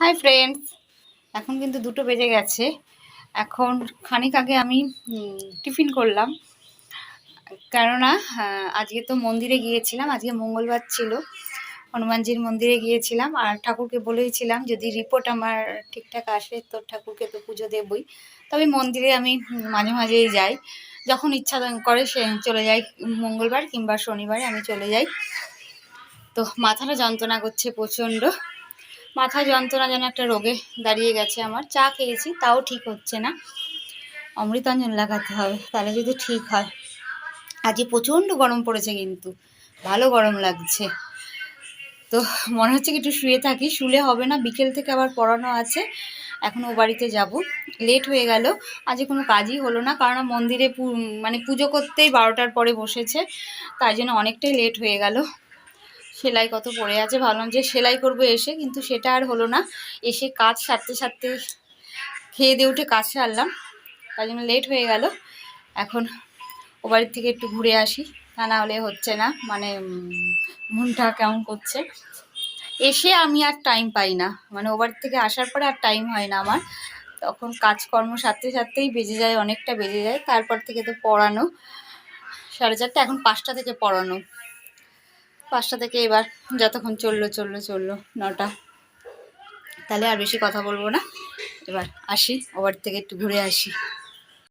Hi friends এখন কিন্তু দুটো বেজে গেছে। এখন খানিক আগে আমি টিফিন করলাম। কেননা আজকে তো মন্দিরে গিয়েছিলাম। আজকে মঙ্গলবার ছিল। হনুমানজির মন্দিরে গিয়েছিলাম। আর ঠাকুরকে বলেইছিলাম, যদি রিপোর্ট আমার ঠিকঠাক আসে, তো ঠাকুরকে তো পুজো দেবই। তবে মন্দিরে আমি মাঝে মাঝেই যাই। যখন ইচ্ছা করে সে চলে যাই মঙ্গলবার কিংবা শনিবারে আমি চলে যাই। তো মাথাটা যন্ত্রণা করছে প্রচণ্ড। মাথা যন্ত্রণা যেন একটা রোগে দাঁড়িয়ে গেছে আমার। চা খেয়েছি, তাও ঠিক হচ্ছে না। অমৃতাঞ্জন লাগাতে হবে, তাহলে যদি ঠিক হয়। আজকে প্রচণ্ড গরম পড়েছে কিন্তু, ভালো গরম লাগছে। তো মনে হচ্ছে কি একটু শুয়ে থাকি, শুলে হবে না, বিকেল থেকে আবার পড়ানো আছে। এখন ও বাড়িতে যাব। লেট হয়ে গেল, আজকে কোনো কাজই হলো না, কারণ মন্দিরে মানে পুজো করতেই বারোটার পরে বসেছে, তাই জন্য অনেকটাই লেট হয়ে গেল। সেলাই কত পড়ে আছে, ভাবলাম যে সেলাই করব এসে, কিন্তু সেটা আর হলো না। এসে কাজ সারতে সারতে খেয়ে দিয়ে উঠে কাজ সারলাম, তার জন্য লেট হয়ে গেল। এখন ও বাড়ির থেকে একটু ঘুরে আসি, তা না হলে হচ্ছে না মানে মনটা কেমন করছে। এসে আমি আর টাইম পাই না মানে ও বাড়ির থেকে আসার পরে আর টাইম হয় না আমার। তখন কাজকর্ম সারতে সারতেই বেজে যায়, অনেকটা বেজে যায়। তারপর থেকে তো পড়ানো, সাড়ে চারটে, এখন পাঁচটা থেকে পড়ানো। পাঁচটা থেকে এবার যতক্ষণ চলল চলল চলল, নটা। তাহলে আর বেশি কথা বলব না। এবার আসি ওবার থেকে একটু ঘুরে আসি।